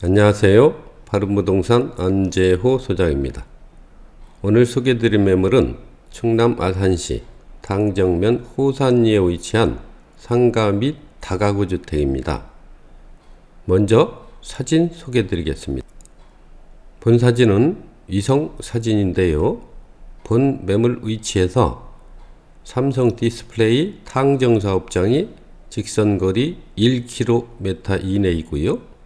안녕하세요. 바른부동산 안재호 소장입니다. 오늘 소개드릴 매물은 충남 아산시 당정면 호산리에 위치한 상가 및 다가구 주택입니다. 먼저 사진 소개드리겠습니다. 본 사진은 위성 사진인데요. 본 매물 위치에서 삼성 디스플레이 탕정 사업장이 직선거리 1km 이내이고요.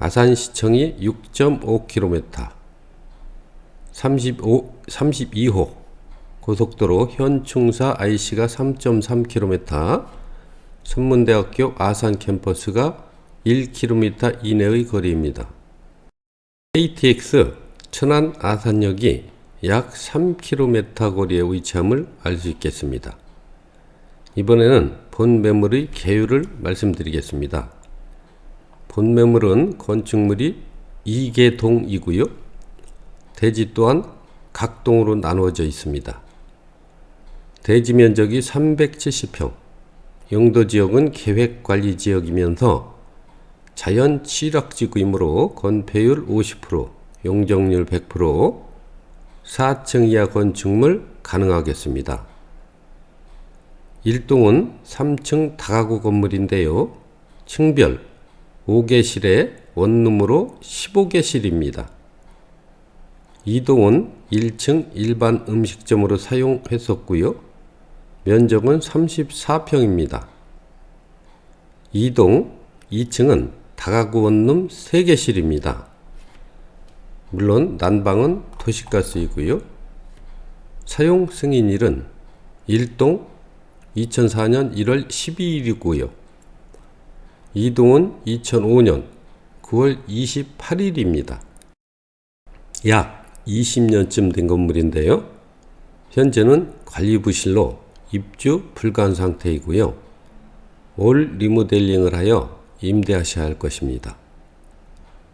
아산시청이 6.5km, 35, 32호 고속도로 현충사 IC가 3.3km, 선문대학교 아산 캠퍼스가 1km 이내의 거리입니다. KTX 천안 아산역이 약 3km 거리에 위치함을 알 수 있겠습니다. 이번에는 본 매물의 개요를 말씀드리겠습니다. 본 매물은 건축물이 2개 동이고요. 대지 또한 각 동으로 나누어져 있습니다. 대지 면적이 370평, 용도 지역은 계획관리 지역이면서 자연 취락지구이므로 건폐율 50%, 용적률 100%, 4층 이하 건축물 가능하겠습니다. 1동은 3층 다가구 건물인데요. 층별 5개실에 원룸으로 15개실입니다. 2동은 1층 일반 음식점으로 사용했었고요. 면적은 34평입니다. 2동 2층은 다가구 원룸 3개실입니다. 물론 난방은 도시가스이고요. 사용 승인일은 1동 2004년 1월 12일이고요. 이동은 2005년 9월 28일입니다. 약 20년쯤 된 건물인데요. 현재는 관리부실로 입주 불가한 상태이고요. 올 리모델링을 하여 임대하셔야 할 것입니다.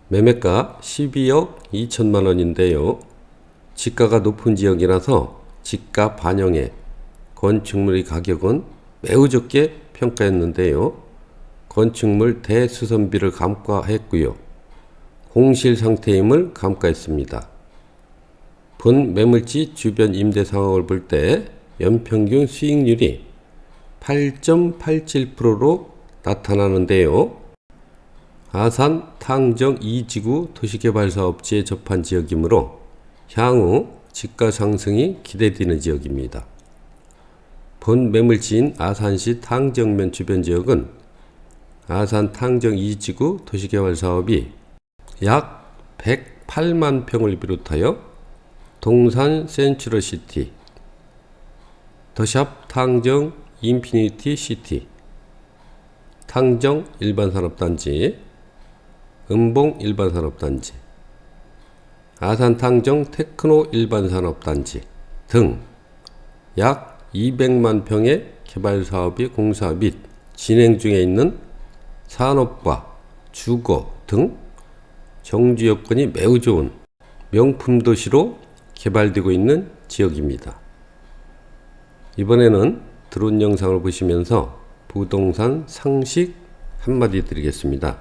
매매가 12억 2천만 원인데요. 지가가 높은 지역이라서 지가 반영에 건축물의 가격은 매우 적게 평가했는데요. 건축물 대수선비를 감가했고요. 공실 상태임을 감가했습니다. 본 매물지 주변 임대 상황을 볼 때 연평균 수익률이 8.87%로 나타나는데요. 아산 탕정 2지구 도시개발사업지에 접한 지역이므로 향후 집가 상승이 기대되는 지역입니다. 본 매물지인 아산시 탕정면 주변 지역은 아산 탕정 2지구 도시개발 사업이 약 108만 평을 비롯하여 동산 센츄럴 시티, 더샵 탕정 인피니티 시티, 탕정 일반산업단지, 은봉 일반산업단지, 아산 탕정 테크노 일반산업단지 등 약 200만 평의 개발 사업이 공사 및 진행 중에 있는 산업과 주거 등 정주 여건이 매우 좋은 명품 도시로 개발되고 있는 지역입니다. 이번에는 드론 영상을 보시면서 부동산 상식 한마디 드리겠습니다.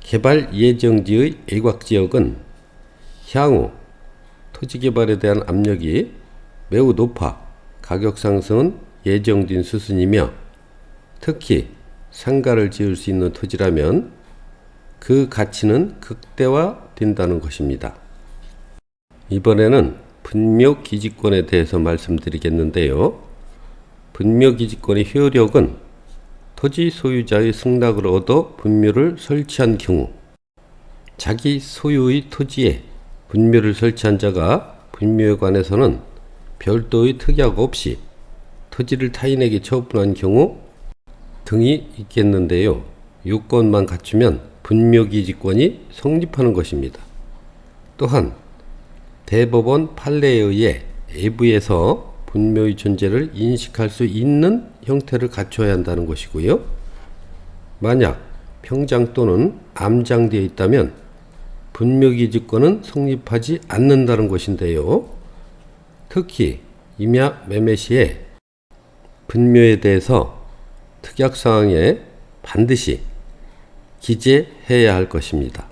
개발 예정지의 애곽 지역은 향후 토지 개발에 대한 압력이 매우 높아 가격 상승은 예정된 수순이며 특히 상가를 지을 수 있는 토지라면 그 가치는 극대화된다는 것입니다. 이번에는 분묘 기지권에 대해서 말씀드리겠는데요. 분묘 기지권의 효력은 토지 소유자의 승낙을 얻어 분묘를 설치한 경우 자기 소유의 토지에 분묘를 설치한 자가 분묘에 관해서는 별도의 특약 없이 토지를 타인에게 처분한 경우 등이 있겠는데요. 요건만 갖추면 분묘기지권이 성립하는 것입니다. 또한 대법원 판례에 의해 외부에서 분묘의 존재를 인식할 수 있는 형태를 갖춰야 한다는 것이고요. 만약 평장 또는 암장되어 있다면 분묘기지권은 성립하지 않는다는 것인데요. 특히 임야 매매 시에 분묘에 대해서 특약사항에 반드시 기재해야 할 것입니다.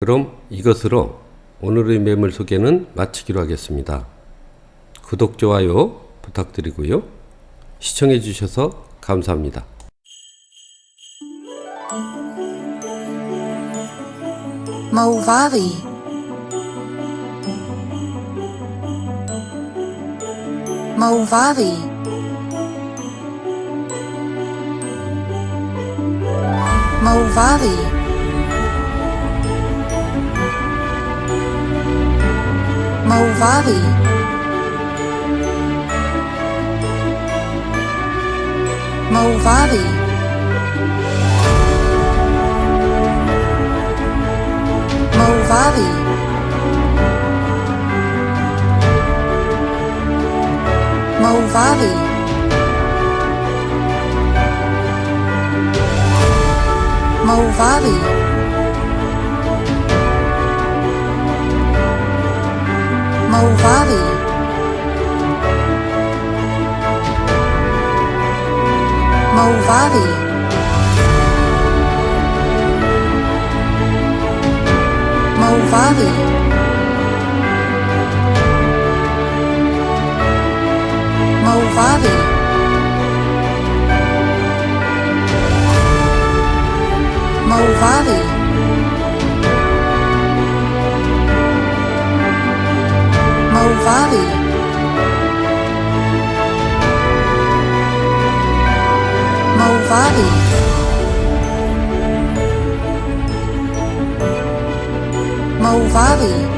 그럼 이것으로 오늘의 매물 소개는 마치기로 하겠습니다. 구독, 좋아요 부탁드리고요. 시청해 주셔서 감사합니다. Central Valley. Mo Valley. Mo Valley. Mo Valley. Mo Valley. vale. Malvado. Malvado. Malvado. Malvado. Malvavi. Malvavi. Malvavi. Malvavi.